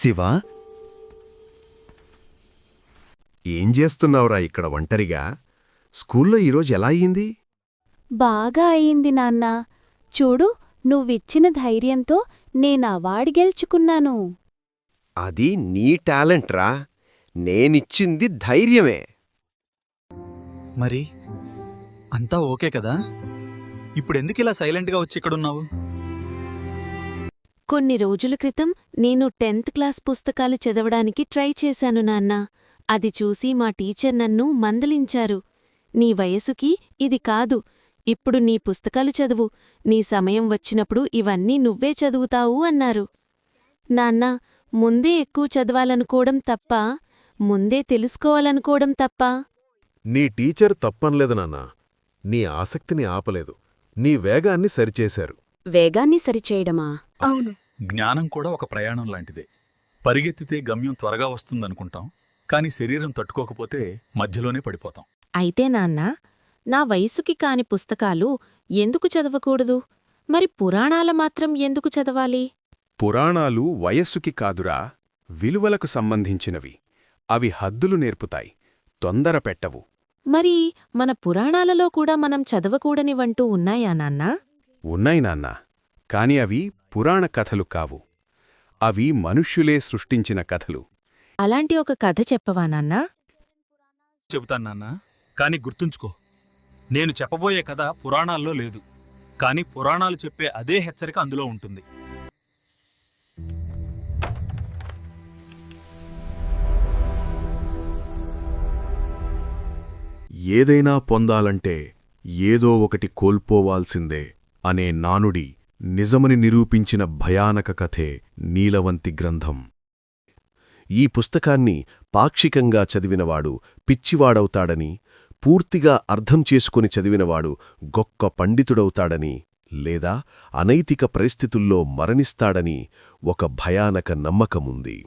శివ? ఏం చేస్తున్నావురా ఇక్కడ ఒంటరిగా? స్కూల్లో ఈరోజు ఎలా అయ్యింది? బాగా అయింది నాన్న. చూడు నువ్విచ్చిన ధైర్యంతో నేను అవార్డు గెలుచుకున్నాను. అది నీ టాలెంట్ రా నేనిచ్చింది ధైర్యమే. మరి అంతా ఓకే కదా? ఇప్పుడెందుకు ఇలా సైలెంట్గా వచ్చి ఇక్కడున్నావు? కొన్ని రోజుల క్రితం నేను టెన్త్ క్లాస్ పుస్తకాలు చదవడానికి ట్రై చేశాను నాన్న. అది చూసి మా టీచర్ నన్ను మందలించారు. నీ వయసుకి ఇది కాదు. ఇప్పుడు నీ పుస్తకాలు చదువు. నీ సమయం వచ్చినప్పుడు ఇవన్నీ నువ్వే చదువుతావు అన్నారు. నాన్న ముందే ఎక్కువ చదవాలనుకోవడం తప్ప ముందే తెలుసుకోవాలనుకోవడం తప్ప? నీ టీచర్ తప్పనలేదు నాన్నా. నీ ఆసక్తిని ఆపలేదు. నీ వేగాన్ని సరిచేశారు. వేగాన్ని సరిచేయడమా? జ్ఞానం కూడా ఒక ప్రయాణం లాంటిదే. పరిగెత్తితే గమ్యం త్వరగా వస్తుందనుకుంటాం కానీ శరీరం తట్టుకోకపోతే మధ్యలోనే పడిపోతాం. అయితే నాన్న నా వయసుకి కాని పుస్తకాలు ఎందుకు చదవకూడదు? మరి పురాణాల మాత్రం ఎందుకు చదవాలి? పురాణాలు వయస్సుకి కాదురా విలువలకు సంబంధించినవి. అవి హద్దులు నేర్పుతాయి తొందర పెట్టవు. మరి మన పురాణాలలో కూడా మనం చదవకూడనివంటూ ఉన్నాయా నాన్నా? ఉన్నాయి నాన్నా. కాని అవి పురాణ కథలు కావు. అవి మనుష్యులే సృష్టించిన కథలు. అలాంటి ఒక కథ చెప్పవా నాన్నా? చెబుతాను నాన్న. కానీ గుర్తుంచుకో. నేను చెప్పబోయే కథ పురాణాల్లో లేదు. కానీ పురాణాలు చెప్పే అదే హెచ్చరిక అందులో ఉంటుంది. ఏదైనా పొందాలంటే ఏదో ఒకటి కోల్పోవాల్సిందే. అనే నానుడి నిజమని నిరూపించిన భయానక కథే నీలవంతి గ్రంథం. ఈ పుస్తకాన్ని పాక్షికంగా చదివినవాడు పిచ్చివాడవుతాడని పూర్తిగా అర్థం చేసుకుని చదివినవాడు గొక్క పండితుడవుతాడని లేదా అనైతిక పరిస్థితుల్లో మరణిస్తాడని ఒక భయానక నమ్మకముంది.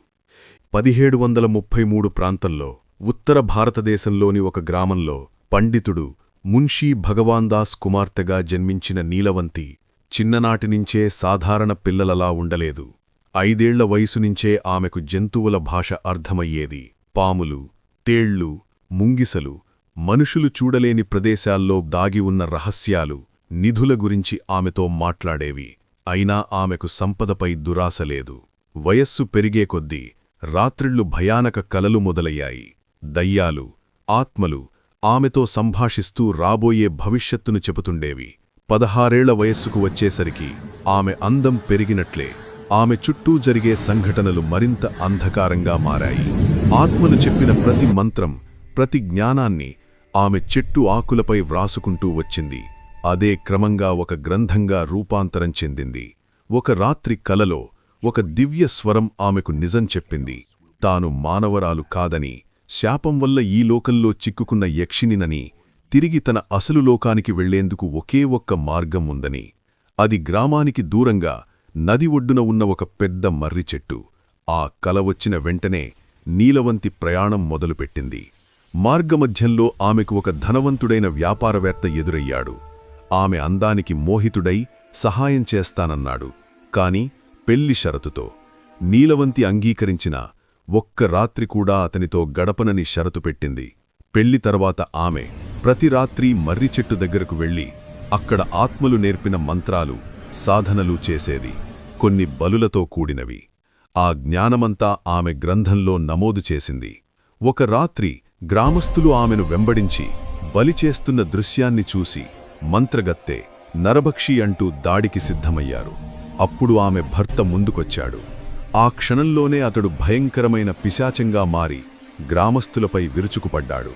పదిహేడు వందల ముప్పై మూడు ప్రాంతంలో ఉత్తర భారతదేశంలోని ఒక గ్రామంలో పండితుడు మున్షీ భగవాన్దాస్ కుమార్తెగా జన్మించిన నీలవంతి చిన్ననాటినుంచే సాధారణ పిల్లలలా ఉండలేదు. ఐదేళ్ళ వయసునుంచే ఆమెకు జంతువుల భాష అర్థమయ్యేది. పాములు తేళ్ళు ముంగిసలు మనుషులు చూడలేని ప్రదేశాల్లో దాగి ఉన్న రహస్యాలు నిధుల గురించి ఆమెతో మాట్లాడేవి. అయినా ఆమెకు సంపదపై దురాశ లేదు. వయస్సు పెరిగే కొద్దీ రాత్రిళ్ళు భయానక కలలు మొదలయ్యాయి. దయ్యాలు ఆత్మలు ఆమెతో సంభాషిస్తూ రాబోయే భవిష్యత్తును చెబుతుండేవి. పదహారేళ్ళ వయస్సుకు వచ్చేసరికి ఆమె అందం పెరిగినట్లే ఆమె చుట్టూ జరిగే సంఘటనలు మరింత అంధకారంగా మారాయి. ఆత్మలు చెప్పిన ప్రతి మంత్రం ప్రతి జ్ఞానాన్ని ఆమె చెట్టు ఆకులపై వ్రాసుకుంటూ వచ్చింది. అదే క్రమంగా ఒక గ్రంథంగా రూపాంతరం చెందింది. ఒక రాత్రి కలలో ఒక దివ్య స్వరం ఆమెకు నిజం చెప్పింది. తాను మానవరాలు కాదని శాపం వల్ల ఈ లోకంలో చిక్కుకున్న యక్షినినని తిరిగి తన అసలు లోకానికి వెళ్ళేందుకు ఒకే ఒక్క మార్గం ఉందని. అది గ్రామానికి దూరంగా నది ఒడ్డున ఉన్న ఒక పెద్ద మర్రి చెట్టు. ఆ కల వచ్చిన వెంటనే నీలవంతి ప్రయాణం మొదలుపెట్టింది. మార్గమధ్యంలో ఆమెకు ఒక ధనవంతుడైన వ్యాపారవేత్త ఎదురయ్యాడు. ఆమె అందానికి మోహితుడై సహాయం చేస్తానన్నాడు. కాని పెళ్ళి షరతుతో నీలవంతి అంగీకరించిన ఒక్క రాత్రి కూడా అతనితో గడపనని షరతు పెట్టింది. పెళ్ళి తర్వాత ఆమె ప్రతి రాత్రి మర్రి చెట్టు దగ్గరకు వెళ్ళి అక్కడ ఆత్మలు నేర్పిన మంత్రాలు సాధనలు చేసేది. కొన్ని బలులతో కూడినవి. ఆ జ్ఞానమంతా ఆమె గ్రంథంలో నమోదు చేసింది. ఒక రాత్రి గ్రామస్థులు ఆమెను వెంబడించి బలిచేస్తున్న దృశ్యాన్ని చూసి మంత్రగత్తె నరభక్షి అంటూ దాడికి సిద్ధమయ్యారు. అప్పుడు ఆమె భర్త ముందుకొచ్చాడు. ఆ క్షణంలోనే అతడు భయంకరమైన పిశాచంగా మారి గ్రామస్థులపై విరుచుకుపడ్డాడు.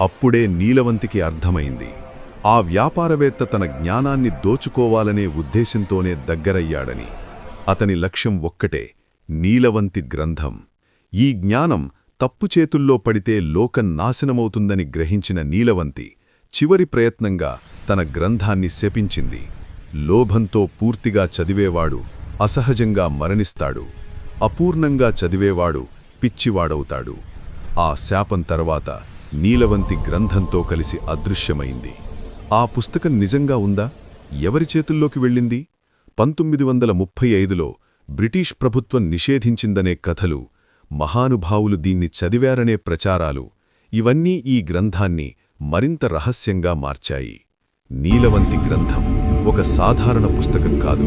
అప్పుడే నీలవంతికి అర్థమైంది. ఆ వ్యాపారవేత్త తన జ్ఞానాన్ని దోచుకోవాలనే ఉద్దేశంతోనే దగ్గరయ్యాడని. అతని లక్ష్యం ఒక్కటే నీలవంతి గ్రంథం. ఈ జ్ఞానం తప్పు చేతుల్లో పడితే లోకం నాశనమవుతుందని గ్రహించిన నీలవంతి చివరి ప్రయత్నంగా తన గ్రంథాన్ని శపించింది. లోభంతో పూర్తిగా చదివేవాడు అసహజంగా మరణిస్తాడు. అపూర్ణంగా చదివేవాడు పిచ్చివాడవుతాడు. ఆ శాపం తర్వాత నీలవంతి గ్రంథంతో కలిసి అదృశ్యమైంది. ఆ పుస్తకం నిజంగా ఉందా? ఎవరి చేతుల్లోకి వెళ్ళింది? పంతొమ్మిది వందల ముప్పై ఐదులో బ్రిటిష్ ప్రభుత్వం నిషేధించిందనే కథలు మహానుభావులు దీన్ని చదివారనే ప్రచారాలు ఇవన్నీ ఈ గ్రంథాన్ని మరింత రహస్యంగా మార్చాయి. నీలవంతి గ్రంథం ఒక సాధారణ పుస్తకం కాదు.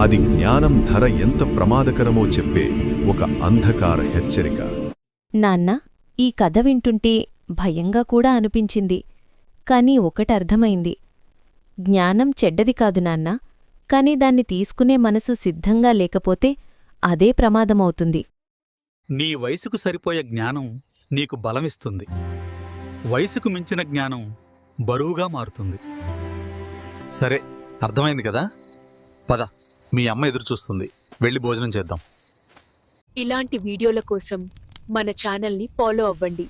అది జ్ఞానం ధర ఎంత ప్రమాదకరమో చెప్పే ఒక అంధకార హెచ్చరిక. నాన్న ఈ కథ వింటుంటే భయంగా కూడా అనిపించింది. కాని ఒకటర్థమైంది జ్ఞానం చెడ్డది కాదు నాన్న. కాని దాన్ని తీసుకునే మనసు సిద్ధంగా లేకపోతే అదే ప్రమాదమవుతుంది. నీ వయసుకు సరిపోయే జ్ఞానం నీకు బలమిస్తుంది. వయసుకు మించిన జ్ఞానం బరువుగా మారుతుంది. సరే అర్థమైంది కదా? పద. మీ అమ్మ ఎదురు చూస్తుంది. వెళ్ళి భోజనం చేద్దాం. ఇలాంటి వీడియోల కోసం మన ఛానల్ని ఫాలో అవ్వండి.